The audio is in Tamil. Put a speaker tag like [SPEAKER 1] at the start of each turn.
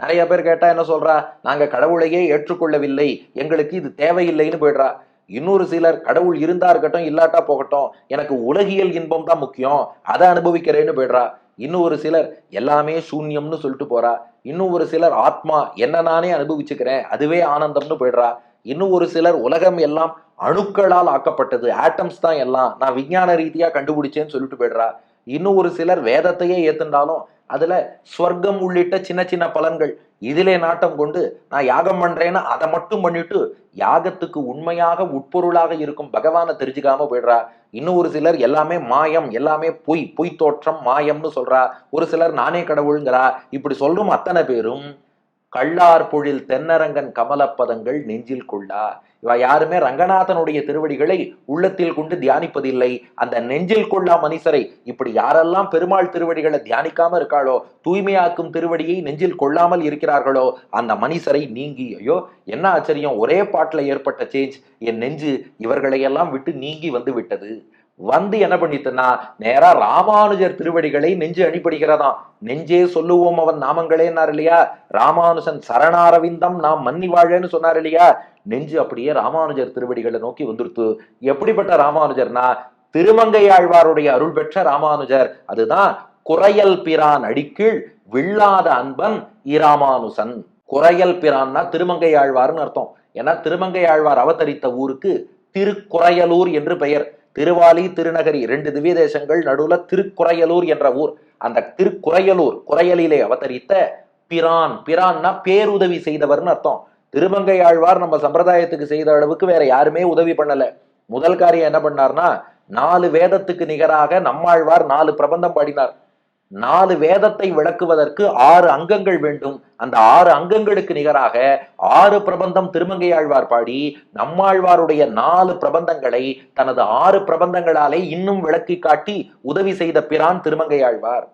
[SPEAKER 1] நிறைய பேர் கேட்டா என்ன சொல்றா? நாங்க கடவுளையே ஏற்றுக்கொள்ளவில்லை. எங்களுக்கு இது தேவையில்லைன்னு போயிடுறா. இன்னொரு சிலர் கடவுள் இருந்தா இருக்கட்டும் இல்லாட்டா போகட்டும் எனக்கு உலகியல் இன்பம் தான் முக்கியம் அதை அனுபவிக்கிறேன்னு போயிடுறா. இன்னும் ஒரு சிலர் எல்லாமே சூன்யம்னு சொல்லிட்டு போறா. இன்னும் ஒரு சிலர் ஆத்மா என்ன நானே அனுபவிச்சுக்கிறேன் அதுவே ஆனந்தம்னு போயிடுறா. இன்னும் ஒரு சிலர் உலகம் எல்லாம் அணுக்களால் ஆக்கப்பட்டது ஆட்டம்ஸ் தான் எல்லாம். நான் விஞ்ஞான ரீதியா கண்டுபிடிச்சேன்னு சொல்லிட்டு போயிடுறா. இன்னும் ஒரு சிலர் வேதத்தையே ஏத்துண்டாலும் அதுல ஸ்வர்க்கம் உள்ளிட்ட சின்ன சின்ன பலன்கள் இதிலே நாட்டம் கொண்டு நான் யாகம் பண்றேன்னு அதை மட்டும் பண்ணிட்டு யாகத்துக்கு உண்மையாக உட்பொருளாக இருக்கும் பகவானை தெரிஞ்சுக்காம போயிடுறா. இன்னும் ஒரு சிலர் எல்லாமே மாயம் எல்லாமே பொய் பொய் தோற்றம் மாயம்னு சொல்றா. ஒரு சிலர் நானே கடவுளுங்கிறா. இப்படி சொல்லும் அத்தனை பேரும் கள்ளார் பொழில் தென்னரங்கன் கமலப்பதங்கள் நெஞ்சில் கொள்ளா. இவ யாருமே ரங்கநாதனுடைய திருவடிகளை உள்ளத்தில் கொண்டு தியானிப்பதில்லை. அந்த நெஞ்சில் கொள்ளா மனுஷரை இப்படி யாரெல்லாம் பெருமாள் திருவடிகளை தியானிக்காம இருக்காளோ தூய்மையாக்கும் திருவடியை நெஞ்சில் கொள்ளாமல் இருக்கிறார்களோ அந்த மனுஷரை நீங்கி ஐயோ என்ன ஆச்சரியம் ஒரே பாட்டில் ஏற்பட்ட சேஞ்ச் என் நெஞ்சு இவர்களையெல்லாம் விட்டு நீங்கி வந்து விட்டது. வந்து என்ன பண்ணிட்டுனா நேரா ராமானுஜர் திருவடிகளை நெஞ்சு அணிபடுகிறதாம். நெஞ்சே சொல்லுவோம் அவன் நாமங்களேன்னார் இல்லையா? ராமானுஜன் சரணாரவிந்தம் நாம் மன்னி வாழன்னு சொன்னார் இல்லையா? நெஞ்சு அப்படியே ராமானுஜர் திருவடிகளை நோக்கி வந்துருத்து. எப்படிப்பட்ட ராமானுஜர்னா திருமங்கை ஆழ்வாருடைய அருள் பெற்ற ராமானுஜர். அதுதான் குறையல் பிரான் அடிக்கீழ் வில்லாத அன்பன் இராமானுசன். குறையல் பிரான்னா திருமங்கை ஆழ்வார்னு அர்த்தம். ஏன்னா திருமங்கை ஆழ்வார் அவதரித்த ஊருக்கு திருக்குறையலூர் என்று பெயர். திருவாலி திருநகரி ரெண்டு திவ்ய தேசங்கள் நடுவுல திருக்குறையலூர் என்ற ஊர். அந்த திருக்குறையலூர் குறையலிலே அவதரித்த பிரான். பிரான்னா பேருதவி செய்தவர்னு அர்த்தம். திருமங்கை ஆழ்வார் நம்ம சம்பிரதாயத்துக்கு செய்த அளவுக்கு வேற யாருமே உதவி பண்ணல. முதல் காரியம் என்ன பண்ணார்னா நாலு வேதத்துக்கு நிகராக நம்மாழ்வார் நாலு பிரபந்தம் பாடினார். நாலு வேதத்தை விளக்குவதற்கு ஆறு அங்கங்கள் வேண்டும். அந்த ஆறு அங்கங்களுக்கு நிகராக ஆறு பிரபந்தம் திருமங்கை ஆழ்வார் பாடி நம்மாழ்வாருடைய நாலு பிரபந்தங்களை தனது ஆறு பிரபந்தங்களாலே இன்னும் விளக்கி காட்டி உதவி செய்த பிரான் திருமங்கை ஆழ்வார்